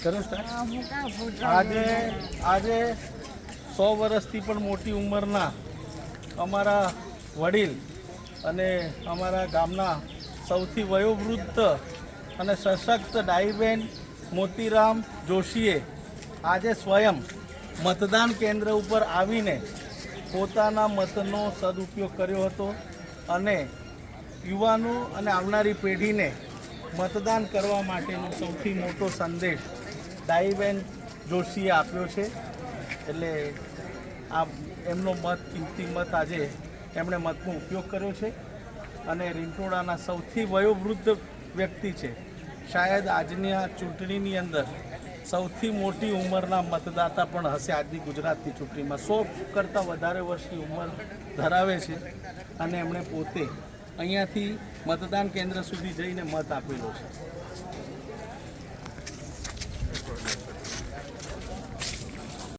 કરું આજે આજે સો વર્ષથી પણ મોટી ઉંમરના અમારા વડીલ અને અમારા ગામના સૌથી વયોવૃદ્ધ અને સશક્ત ડાઈબેન મોતીરામ જોશીએ આજે સ્વયં મતદાન કેન્દ્ર ઉપર આવીને પોતાના મતનો સદુપયોગ કર્યો હતો અને યુવાનો અને આવનારી પેઢીને મતદાન કરવા માટેનો સૌથી મોટો સંદેશ ડાઈબેન જોશીએ આપ્યો છે. એટલે આ એમનો મત, કિંમતી મત આજે એમણે મતનો ઉપયોગ કર્યો છે અને રીંટોડાના સૌથી વયોવૃદ્ધ વ્યક્તિ છે. શાયદ આજની આ ચૂંટણીની અંદર સૌથી મોટી ઉંમરના મતદાતા પણ હશે આજની ગુજરાતની ચૂંટણીમાં. સો કરતાં વધારે વર્ષની ઉંમર ધરાવે છે અને એમણે પોતે અહીંયાથી મતદાન કેન્દ્ર સુધી જઈને મત આપેલો છે.